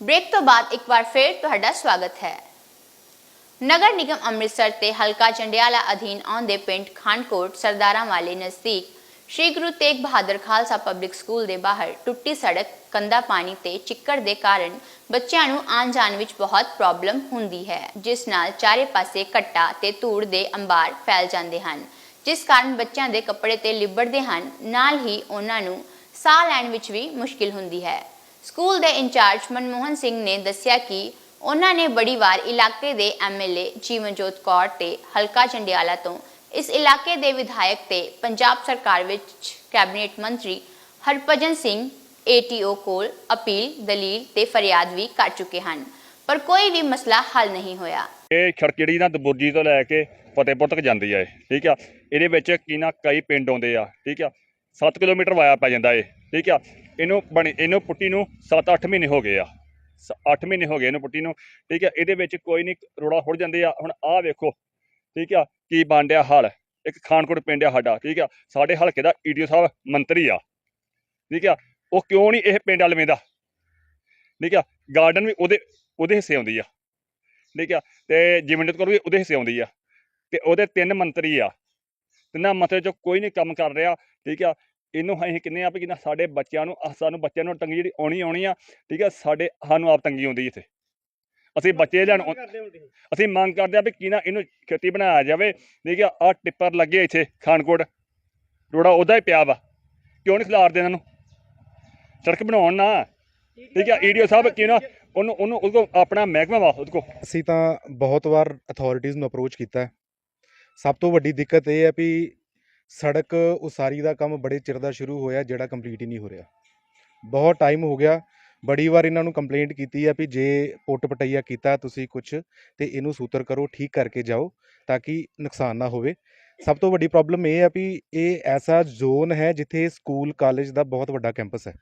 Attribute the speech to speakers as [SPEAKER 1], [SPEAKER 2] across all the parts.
[SPEAKER 1] Break ਤੋਂ ਬਾਅਦ ਇੱਕ ਵਾਰ ਫਿਰ ਤੁਹਾਡਾ ਸਵਾਗਤ ਹੈ। ਨਗਰ ਨਿਗਮ ਅੰਮ੍ਰਿਤਸਰ ਤੇ ਹਲਕਾ ਚੰਡਿਆਲਾ ਅਧੀਨ ਆਉਂਦੇ ਪਿੰਡ ਖਾਨਕੋਟ ਸਰਦਾਰਾਂ ਵਾਲੇ ਨਜ਼ਦੀਕ ਸ਼੍ਰੀ ਗੁਰੂ ਤੇਗ ਬਹਾਦਰ ਖਾਲਸਾ ਪਬਲਿਕ ਸਕੂਲ ਦੇ ਬਾਹਰ ਟੁੱਟੀ ਸੜਕ, ਕੰਦਾ ਪਾਣੀ ਤੇ ਚਿੱਕੜ ਦੇ ਕਾਰਨ ਬੱਚਿਆਂ ਨੂੰ ਆਉਣ ਜਾਣ ਵਿੱਚ ਬਹੁਤ ਪ੍ਰੋਬਲਮ ਹੁੰਦੀ ਹੈ, ਜਿਸ ਨਾਲ ਚਾਰੇ ਪਾਸੇ ਕੱਟਾ ਤੇ ਧੂੜ ਦੇ ਅੰਬਾਰ ਫੈਲ ਜਾਂਦੇ ਹਨ, ਜਿਸ ਕਾਰਨ ਬੱਚਿਆਂ ਦੇ ਕੱਪੜੇ ਤੇ ਲਿਬੜਦੇ ਹਨ। ਨਾਲ ਹੀ ਉਹਨਾਂ ਨੂੰ ਸਾਹ ਲੈਣ ਵਿੱਚ ਵੀ ਮੁਸ਼ਕਿਲ ਹੁੰਦੀ ਹੈ। ਸਕੂਲ ਦੇ ਇੰਚਾਰਜ ਮਨਮੋਹਨ ਸਿੰਘ ਨੇ ਦੱਸਿਆ ਕਿ ਉਹਨਾਂ ਨੇ ਬੜੀ ਵਾਰ ਇਲਾਕੇ ਦੇ ਐਮਐਲਏ ਜੀਵਨਜੋਤ ਕੌਰ ਤੇ ਹਲਕਾ ਚੰਡਿਆਲਾ ਤੋਂ ਇਸ ਇਲਾਕੇ ਦੇ ਵਿਧਾਇਕ ਤੇ ਪੰਜਾਬ ਸਰਕਾਰ ਵਿੱਚ ਕੈਬਨਿਟ ਮੰਤਰੀ ਹਰਭਜਨ ਸਿੰਘ ਏਟੀਓ ਕੋਲ ਅਪੀਲ, ਦਲੀਲ ਤੇ ਫਰਿਆਦ ਵੀ ਕਰ ਚੁੱਕੇ ਹਨ, ਪਰ ਕੋਈ ਵੀ ਮਸਲਾ ਹੱਲ ਨਹੀਂ ਹੋਇਆ।
[SPEAKER 2] ਇਹ ਸੜਕ ਜਿਹੜੀ ਨਾ ਦਬੁਰਜੀ ਤੋਂ ਲੈ ਕੇ ਫਤਿਹਪੁਰ ਤੱਕ ਜਾਂਦੀ ਆ ਇਹ, ਠੀਕ ਆ? ਇਹਦੇ ਵਿੱਚ ਕੀ ਨਾ ਕਈ ਪਿੰਡ ਆਉਂਦੇ ਆ, ਠੀਕ ਆ? 7 ਕਿਲੋਮੀਟਰ ਵਾਇਆ ਪੈ ਜਾਂਦਾ ਇਹ, ਠੀਕ ਆ? ਇਹਨੂੰ ਬਣੇ, ਇਹਨੂੰ ਪੁੱਟੀ ਨੂੰ 7-8 ਮਹੀਨੇ ਹੋ ਗਏ ਆ। 8 ਮਹੀਨੇ ਹੋ ਗਏ ਇਹਨੂੰ ਪੁੱਟੀ ਨੂੰ, ਠੀਕ ਆ? ਇਹਦੇ ਵਿੱਚ ਕੋਈ ਨਹੀਂ ਰੋੜਾ ਖੁੱਲ ਜਾਂਦੇ ਆ। ਹੁਣ ਆਹ ਵੇਖੋ, ਠੀਕ ਆ? ਕੀ ਬਣ ਹਾਲ? ਇੱਕ ਖਾਨਕੋਟ ਪਿੰਡ ਆ ਸਾਡਾ, ਠੀਕ ਆ? ਸਾਡੇ ਹਲਕੇ ਦਾ ਈਡੀਓ ਸਾਹਿਬ ਮੰਤਰੀ ਆ, ਠੀਕ ਆ? ਉਹ ਕਿਉਂ ਨਹੀਂ ਇਹ ਪਿੰਡ ਵੱਲ ਵੇਂਦਾ ਠੀਕ ਆ? ਗਾਰਡਨ ਵੀ ਉਹਦੇ ਉਹਦੇ ਹਿੱਸੇ ਆਉਂਦੀ ਆ, ਠੀਕ ਆ? ਤੇ ਜਿਮਨਤ ਕੌਰ ਵੀ ਉਹਦੇ ਹਿੱਸੇ ਆਉਂਦੀ ਆ। ਤੇ ਉਹਦੇ ਤਿੰਨ ਮੰਤਰੀ ਆ। ਤਿੰਨਾਂ ਮੰਤਰੀ ਚੋਂ ਕੋਈ ਨਹੀਂ ਕੰਮ ਕਰ ਰਿਹਾ, ਠੀਕ ਆ? ਇਹਨੂੰ ਅਸੀਂ ਕਿੰਨੇ ਆ ਵੀ ਕਿੰਨਾ ਸਾਡੇ ਬੱਚਿਆਂ ਨੂੰ ਸਾਨੂੰ ਬੱਚਿਆਂ ਨੂੰ ਤੰਗੀ ਜਿਹੜੀ ਆਉਣੀ ਆਉਣੀ ਆ ਠੀਕ ਆ ਸਾਡੇ ਸਾਨੂੰ ਆਪ ਤੰਗੀ ਆਉਂਦੀ ਇੱਥੇ। ਅਸੀਂ ਬੱਚੇ ਲੈਣ ਅਸੀਂ ਮੰਗ ਕਰਦੇ ਆ ਵੀ ਕੀ ਨਾ ਇਹਨੂੰ ਖੇਤੀ ਬਣਾਇਆ ਜਾਵੇ। ਠੀਕ ਆ ਆਹ ਟਿੱਪਰ ਲੱਗੇ ਇੱਥੇ ਖਾਨਕੋਟ। ਰੋੜਾ ਉਹਦਾ ਹੀ ਪਿਆ ਵਾ। ਕਿਉਂ ਨਹੀਂ ਖਿਲਾਰਦੇ ਇਹਨਾਂ ਨੂੰ ਸੜਕ ਬਣਾਉਣ ਨਾ। ਠੀਕ ਆ ਈਡੀਓ ਸਾਹਿਬ ਕੀ ਨਾ ਉਹਨੂੰ ਉਹਨੂੰ ਉਹਦੇ ਕੋਲ ਆਪਣਾ ਮਹਿਕਮਾ ਵਾ ਉਹਦੇ ਕੋਲ।
[SPEAKER 3] ਅਸੀਂ ਤਾਂ ਬਹੁਤ ਵਾਰ ਅਥਾਰਟੀਆਂ ਨੂੰ ਅਪਰੋਚ ਕੀਤਾ ਹੈ। ਸਭ ਤੋਂ ਵੱਡੀ ਦਿੱਕਤ ਇਹ ਹੈ ਵੀ ਸੜਕ ਉਸਾਰੀ ਦਾ ਕੰਮ ਬੜੇ ਚਿਰ ਦਾ ਸ਼ੁਰੂ ਹੋਇਆ, ਜਿਹੜਾ ਕੰਪਲੀਟ ਹੀ ਨਹੀਂ ਹੋ ਰਿਹਾ। ਬਹੁਤ ਟਾਈਮ ਹੋ ਗਿਆ। ਬੜੀ ਵਾਰ ਇਹਨਾਂ ਨੂੰ ਕੰਪਲੇਂਟ ਕੀਤੀ ਹੈ ਵੀ ਜੇ ਪੁੱਟ ਪਟਈਆ ਕੀਤਾ ਤੁਸੀਂ ਕੁਝ ਤੇ ਇਹਨੂੰ ਸੂਤਰ ਕਰੋ, ਠੀਕ ਕਰਕੇ ਜਾਓ, ਤਾਂ ਕਿ ਨੁਕਸਾਨ ਨਾ ਹੋਵੇ। ਸਭ ਤੋਂ ਵੱਡੀ ਪ੍ਰੋਬਲਮ ਇਹ ਹੈ ਵੀ ਇਹ ਐਸਾ ਜ਼ੋਨ ਹੈ ਜਿੱਥੇ ਸਕੂਲ ਕਾਲਜ ਦਾ ਬਹੁਤ ਵੱਡਾ ਕੈਂਪਸ ਹੈ।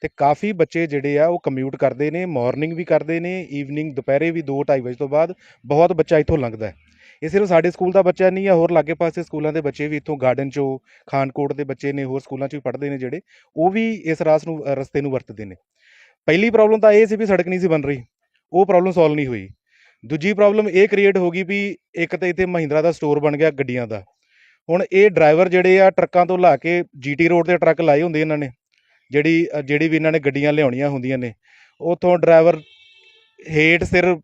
[SPEAKER 3] ਤੇ ਕਾਫੀ ਬੱਚੇ ਜਿਹੜੇ ਆ, ਉਹ ਕਮਿਊਟ ਕਰਦੇ ਨੇ ਮਾਰਨਿੰਗ ਵੀ ਕਰਦੇ ਨੇ ਈਵਨਿੰਗ ਦੁਪਹਿਰੇ ਵੀ 2:30 ਵਜੇ ਤੋਂ ਬਾਅਦ ਬਹੁਤ ਬੱਚਾ ਇੱਥੋਂ ਲੰਘਦਾ ਹੈ। ਇਹ ਸਿਰਫ ਸਾਡੇ ਸਕੂਲ ਦਾ ਬੱਚਾ ਨਹੀਂ ਆ, ਹੋਰ ਲਾਗੇ ਪਾਸੇ ਸਕੂਲਾਂ ਦੇ ਬੱਚੇ ਵੀ ਇੱਥੋਂ ਗਾਰਡਨ ਚੋਂ, ਖਾਨਕੋਟ ਦੇ ਬੱਚੇ ਨੇ, ਹੋਰ ਸਕੂਲਾਂ 'ਚ ਵੀ ਪੜ੍ਹਦੇ ਨੇ ਜਿਹੜੇ, ਉਹ ਵੀ ਇਸ ਰਾਸ ਨੂੰ ਰਸਤੇ ਨੂੰ ਵਰਤਦੇ ਨੇ। ਪਹਿਲੀ ਪ੍ਰੋਬਲਮ ਤਾਂ ਇਹ ਸੀ ਵੀ ਸੜਕ ਨਹੀਂ ਸੀ ਬਣ ਰਹੀ, ਉਹ ਪ੍ਰੋਬਲਮ ਸੋਲਵ ਨਹੀਂ ਹੋਈ। ਦੂਜੀ ਪ੍ਰੋਬਲਮ ਇਹ ਕ੍ਰੀਏਟ ਹੋ ਗਈ ਵੀ ਇੱਕ ਤਾਂ ਇੱਥੇ ਮਹਿੰਦਰਾ ਦਾ ਸਟੋਰ ਬਣ ਗਿਆ ਗੱਡੀਆਂ ਦਾ। ਹੁਣ ਇਹ ਡਰਾਈਵਰ ਜਿਹੜੇ ਆ, ਟਰੱਕਾਂ ਤੋਂ ਲਾ ਕੇ ਜੀਟੀ ਰੋਡ ਤੇ ਟਰੱਕ ਲਾਏ ਹੁੰਦੇ ਇਹਨਾਂ ਨੇ, ਜਿਹੜੀ ਜਿਹੜੀ ਵੀ ਇਹਨਾਂ ਨੇ ਗੱਡੀਆਂ ਲਿਆਉਣੀਆਂ ਹੁੰਦੀਆਂ ਨੇ, ਉਥੋਂ ਡਰਾਈਵਰ ਹੇਠ ਸਿਰ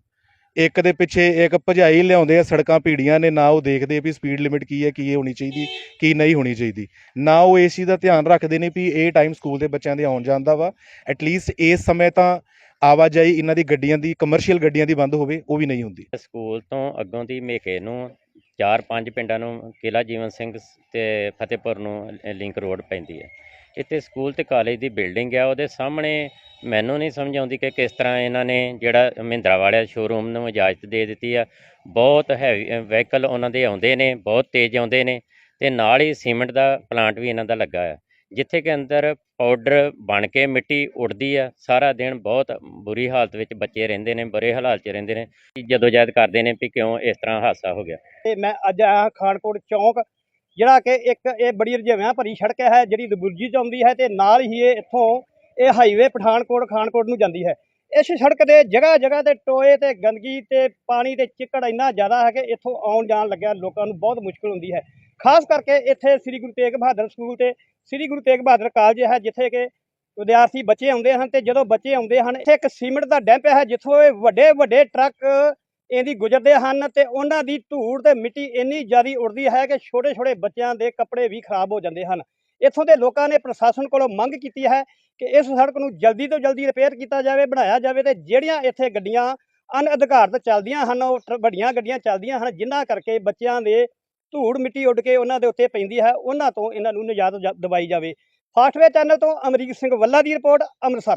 [SPEAKER 3] ਇੱਕ ਦੇ ਪਿੱਛੇ ਇੱਕ ਭਜਾਈ ਲਿਆਉਂਦੇ ਆ, ਸੜਕਾਂ ਭੀੜੀਆਂ ਨੇ, ਨਾ ਉਹ ਦੇਖਦੇ ਵੀ ਸਪੀਡ ਲਿਮਿਟ ਕੀ ਹੈ, ਕੀ ਇਹ ਹੋਣੀ ਚਾਹੀਦੀ, ਕੀ ਨਹੀਂ ਹੋਣੀ ਚਾਹੀਦੀ। ਨਾ ਉਹ ਇਸ ਚੀਜ਼ ਦਾ ਧਿਆਨ ਰੱਖਦੇ ਨੇ ਵੀ ਇਹ ਟਾਈਮ ਸਕੂਲ ਦੇ ਬੱਚਿਆਂ ਦੇ ਆਉਣ ਜਾਂਦਾ ਵਾ। ਐਟਲੀਸਟ ਇਸ ਸਮੇਂ ਤਾਂ ਆਵਾਜਾਈ ਇਹਨਾਂ ਦੀ ਗੱਡੀਆਂ ਦੀ ਕਮਰਸ਼ੀਅਲ ਗੱਡੀਆਂ ਦੀ ਬੰਦ ਹੋਵੇ, ਉਹ ਵੀ ਨਹੀਂ ਹੁੰਦੀ।
[SPEAKER 4] ਸਕੂਲ ਤੋਂ ਅੱਗੋਂ ਦੀ ਮੇਕੇ ਨੂੰ ਚਾਰ ਪੰਜ ਪਿੰਡਾਂ ਨੂੰ ਕਿਲਾ ਜੀਵਨ ਸਿੰਘ ਸ- ਤੇ ਫਤਿਹਪੁਰ ਨੂੰ ਲਿੰਕ ਰੋਡ ਪੈਂਦੀ ਹੈ। ਇੱਥੇ ਸਕੂਲ ਤੇ ਕਾਲਜ ਦੀ ਬਿਲਡਿੰਗ ਆ, ਉਹਦੇ ਸਾਹਮਣੇ ਮੈਨੂੰ ਨਹੀਂ ਸਮਝ ਆਉਂਦੀ ਕਿ ਕਿਸ ਤਰ੍ਹਾਂ ਇਹਨਾਂ ਨੇ ਜਿਹੜਾ ਮਹਿੰਦਰਾ ਵਾਲਿਆ ਸ਼ੋਰੂਮ ਨੂੰ ਇਜਾਜ਼ਤ ਦੇ ਦਿੱਤੀ ਆ। ਬਹੁਤ ਹੈਵੀ ਵਹੀਕਲ ਉਹਨਾਂ ਦੇ ਆਉਂਦੇ ਨੇ, ਬਹੁਤ ਤੇਜ਼ ਆਉਂਦੇ ਨੇ ਤੇ ਨਾਲ ਹੀ ਸੀਮੈਂਟ ਦਾ ਪਲਾਂਟ ਵੀ ਇਹਨਾਂ ਦਾ ਲੱਗਾ ਆ। ਜਿੱਥੇ ਕਿ ਅੰਦਰ ਪਾਊਡਰ ਬਣ ਕੇ ਮਿੱਟੀ ਉੱਡਦੀ ਆ, ਸਾਰਾ ਦਿਨ ਬਹੁਤ ਬੁਰੀ ਹਾਲਤ ਵਿੱਚ ਬੱਚੇ ਰਹਿੰਦੇ ਨੇ, ਬੁਰੇ ਹਾਲਾਤ 'ਚ ਰਹਿੰਦੇ ਨੇ ਜਦੋਂ ਜਦ ਕਰਦੇ ਨੇ ਵੀ ਕਿਉਂ ਇਸ ਤਰ੍ਹਾਂ ਹਾਦਸਾ ਹੋ ਗਿਆ।
[SPEAKER 5] ਤੇ ਮੈਂ ਅੱਜ ਆਇਆ ਖਾਨਕੋਟ ਚੌਂਕ, ਜਿਹੜਾ ਕਿ ਇੱਕ ਇਹ ਬੜੀ ਰਜਿਆਵਾਂ ਭਰੀ ਸੜਕ ਹੈ, ਜਿਹੜੀ ਦਬੁਰਜੀ ਚ ਆਉਂਦੀ ਹੈ ਤੇ ਨਾਲ ਹੀ ਇਹ ਇੱਥੋਂ ਇਹ ਹਾਈਵੇ ਪਠਾਨਕੋਟ, ਖਾਨਕੋਟ ਨੂੰ ਜਾਂਦੀ ਹੈ। ਇਸ ਸੜਕ ਦੇ ਜਗ੍ਹਾ ਜਗ੍ਹਾ ਤੇ ਟੋਏ ਤੇ ਗੰਦਗੀ ਤੇ ਪਾਣੀ ਤੇ ਚਿੱਕੜ ਇੰਨਾ ਜ਼ਿਆਦਾ ਹੈ ਕਿ ਇੱਥੋਂ ਆਉਣ ਜਾਣ ਲੱਗਿਆ ਲੋਕਾਂ ਨੂੰ ਬਹੁਤ ਮੁਸ਼ਕਲ ਹੁੰਦੀ ਹੈ। ਖਾਸ ਕਰਕੇ ਇੱਥੇ ਸ੍ਰੀ ਗੁਰੂ ਤੇਗ ਬਹਾਦਰ ਸਕੂਲ ਤੇ ਸ੍ਰੀ ਗੁਰੂ ਤੇਗ ਬਹਾਦਰ ਕਾਲਜ ਹੈ, ਜਿੱਥੇ ਕਿ ਵਿਦਿਆਰਥੀ ਬੱਚੇ ਆਉਂਦੇ ਹਨ ਤੇ ਜਦੋਂ ਬੱਚੇ ਆਉਂਦੇ ਹਨ, ਇੱਥੇ ਇੱਕ ਸੀਮਿੰਟ ਦਾ ਡੈਂਪ ਹੈ, ਜਿੱਥੋਂ ਇਹ ਵੱਡੇ ਵੱਡੇ ਟਰੱਕ ਇਹਦੀ ਗੁਜ਼ਰਦੇ ਹਨ ਤੇ ਉਹਨਾਂ ਦੀ ਧੂੜ ਤੇ ਮਿੱਟੀ ਇੰਨੀ ਜ਼ਿਆਦਾ ਉੜਦੀ ਹੈ ਕਿ ਛੋਟੇ ਛੋਟੇ ਬੱਚਿਆਂ ਦੇ ਕੱਪੜੇ ਵੀ ਖਰਾਬ ਹੋ ਜਾਂਦੇ ਹਨ। ਇੱਥੋਂ ਦੇ ਲੋਕਾਂ ਨੇ ਪ੍ਰਸ਼ਾਸਨ ਕੋਲੋਂ ਮੰਗ ਕੀਤੀ ਹੈ ਕਿ ਇਸ ਸੜਕ ਨੂੰ ਜਲਦੀ ਤੋਂ ਜਲਦੀ ਰਿਪੇਅਰ ਕੀਤਾ ਜਾਵੇ, ਬਣਾਇਆ ਜਾਵੇ ਤੇ ਜਿਹੜੀਆਂ ਇੱਥੇ ਗੱਡੀਆਂ ਅਨਅਧਿਕਾਰਤ ਚੱਲਦੀਆਂ ਹਨ, ਉਹ ਟਰ- ਵੱਡੀਆਂ ਗੱਡੀਆਂ ਚੱਲਦੀਆਂ ਹਨ, ਜਿਨ੍ਹਾਂ ਕਰਕੇ ਬੱਚਿਆਂ ਦੇ ਧੂੜ ਮਿੱਟੀ ਉੱਡ ਕੇ ਉਹਨਾਂ ਦੇ ਉੱਤੇ ਪੈਂਦੀ ਹੈ, ਉਹਨਾਂ ਤੋਂ ਇਹਨਾਂ ਨੂੰ ਨਿਜਾਤ ਜਾ- ਦਿਵਾਈ ਜਾਵੇ। ਫਾਸਟਵੇ ਚੈਨਲ ਤੋਂ ਅਮਰੀਕ ਸਿੰਘ ਵੱਲਾ ਦੀ ਰਿਪੋਰਟ, ਅੰਮ੍ਰਿਤਸਰ।